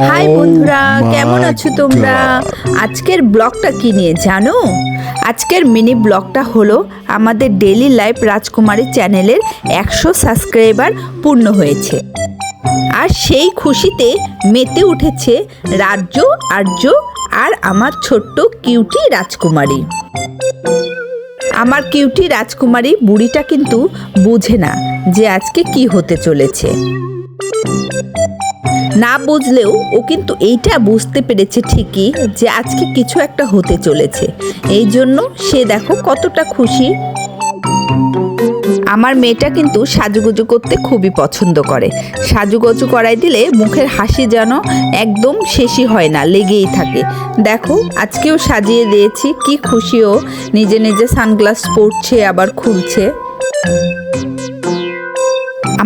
High Oh বন্ধুরা কেমন আছো তোমরা? আজকের ব্লগটা কি নিয়ে জানো? আজকের মিনি ব্লগটা হলো আমাদের ডেইলি লাইফ রাজকুমারী চ্যানেলের একশো সাবস্ক্রাইবার পূর্ণ হয়েছে। আর সেই খুশিতে মেতে উঠেছে রাজ্য আর্য আর আমার ছোট্ট কিউটি রাজকুমারী। আমার কিউটি রাজকুমারী বুড়িটা কিন্তু বুঝে না যে আজকে কি হতে চলেছে। না বুঝলেও ও কিন্তু এইটা বুঝতে পেরেছে ঠিকই যে আজকে কিছু একটা হতে চলেছে। এই জন্য সে দেখো কতটা খুশি। আমার মেয়েটা কিন্তু সাজুগুজু করতে খুবই পছন্দ করে। সাজুগুজু করাই দিলে মুখের হাসি যেন একদম শেষই হয় না, লেগেই থাকে। দেখো, আজকেও সাজিয়ে দিয়েছি, কি খুশিও নিজে নিজে সানগ্লাস পরছে, আবার খুলছে।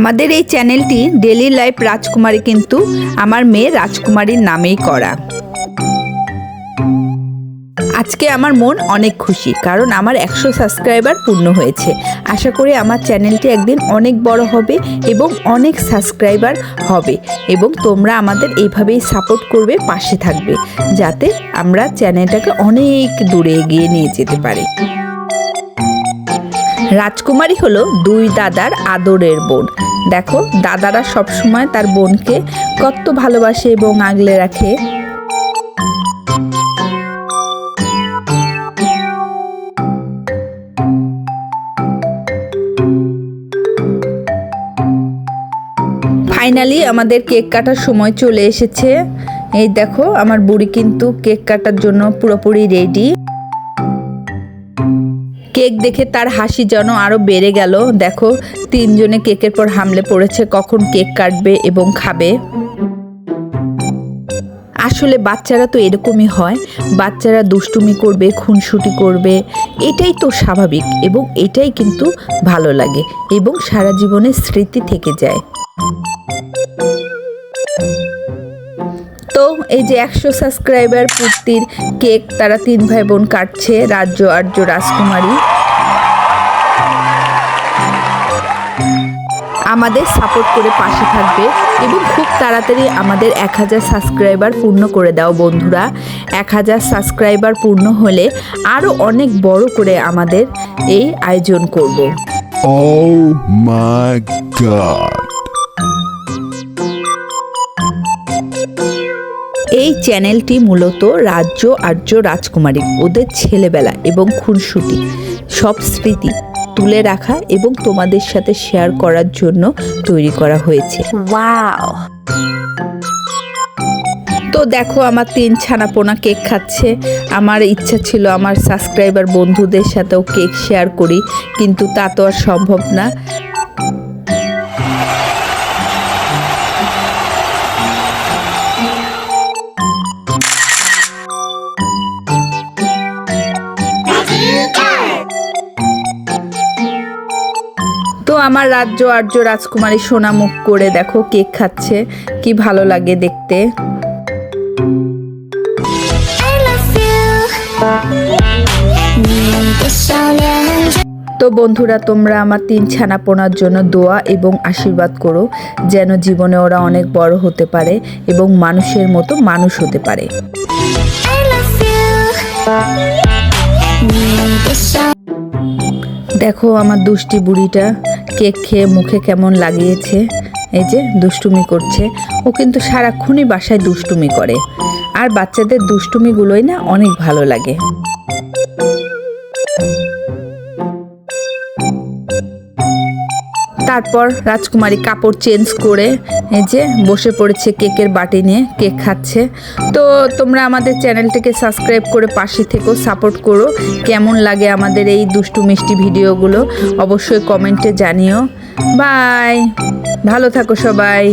আমাদের এই চ্যানেলটি ডেলি লাইফ রাজকুমারী কিন্তু আমার মেয়ে রাজকুমারীর নামেই করা। আজকে আমার মন অনেক খুশি কারণ আমার একশো সাবস্ক্রাইবার পূর্ণ হয়েছে। আশা করি আমার চ্যানেলটি একদিন অনেক বড় হবে এবং অনেক সাবস্ক্রাইবার হবে এবং তোমরা আমাদের এইভাবেই সাপোর্ট করবে, পাশে থাকবে, যাতে আমরা চ্যানেলটাকে অনেক দূরে এগিয়ে নিয়ে যেতে পারি। রাজকুমারী হলো দুই দাদার আদরের বোন। দেখো, দাদারা সবসময় তার বোনকে কত ভালোবাসে এবং আগলে রাখে। ফাইনালি আমাদের কেক কাটার সময় চলে এসেছে। এই দেখো, আমার বুড়ি কিন্তু কেক কাটার জন্য পুরোপুরি রেডি কেক দেখে তার হাসি যেন আরও বেড়ে গেল। দেখো, তিনজনে কেকের পর হামলে পড়েছে, কখন কেক কাটবে এবং খাবে। আসলে বাচ্চারা তো এরকমই হয়। বাচ্চারা দুষ্টুমি করবে, খুনসুটি করবে, এটাই তো স্বাভাবিক এবং এটাই কিন্তু ভালো লাগে এবং সারা জীবনের স্মৃতি থেকে যায়। এই যে একশো সাবস্ক্রাইবার পূর্তির কেক, তারা তিন ভাই বোন কাটছে, রাজ্য আর্য রাজকুমারী আমাদের সাপোর্ট করে পাশে থাকবে এবং খুব তাড়াতাড়ি আমাদের এক হাজার সাবস্ক্রাইবার পূর্ণ করে দাও বন্ধুরা এক হাজার সাবস্ক্রাইবার পূর্ণ হলে আরও অনেক বড় করে আমাদের এই আয়োজন করব। Oh my god. চ্যানেলটি মূলত রাজ্য আর্য রাজকুমারী ওদের ছেলেবেলা এবং খুনসুটি সব স্মৃতি তুলে রাখা এবং তোমাদের সাথে শেয়ার করার জন্য তৈরি করা হয়েছে. তো দেখো আমার তিন ছানাপোনা কেক খাচ্ছে। আমার ইচ্ছা ছিল আমার সাবস্ক্রাইবার বন্ধুদের সাথেও কেক শেয়ার করি কিন্তু তা তো আর সম্ভব না। আমার রাজ্য আর্য রাজকুমারী সোনা মুখ করে দেখো কেক খাচ্ছে। কি ভালো লাগে দেখতে। তো বন্ধুরা, তোমরা আমার তিন ছানা পোনার জন্য দোয়া এবং আশীর্বাদ করো, যেন জীবনে ওরা অনেক বড় হতে পারে এবং মানুষের মতো মানুষ হতে পারে। দেখো আমার দুষ্টি বুড়িটা কেক খেয়ে মুখে কেমন লাগিয়েছে। এই যে দুষ্টুমি করছে। ও কিন্তু সারাক্ষণই বাসায় দুষ্টুমি করে। আর বাচ্চাদের দুষ্টুমিগুলোই না অনেক ভালো লাগে। তারপর রাজকুমারী কাপড় চেঞ্জ করে এই যে বসে পড়েছে কেকের বাটি নিয়ে, কেক খাচ্ছে। তো তোমরা আমাদের চ্যানেলটিকে সাবস্ক্রাইব করে পাশে থেকেও সাপোর্ট করো। কেমন লাগে আমাদের এই দুষ্টু মিষ্টি ভিডিওগুলো অবশ্যই কমেন্টে জানিও। বাই! ভালো থাকো সবাই।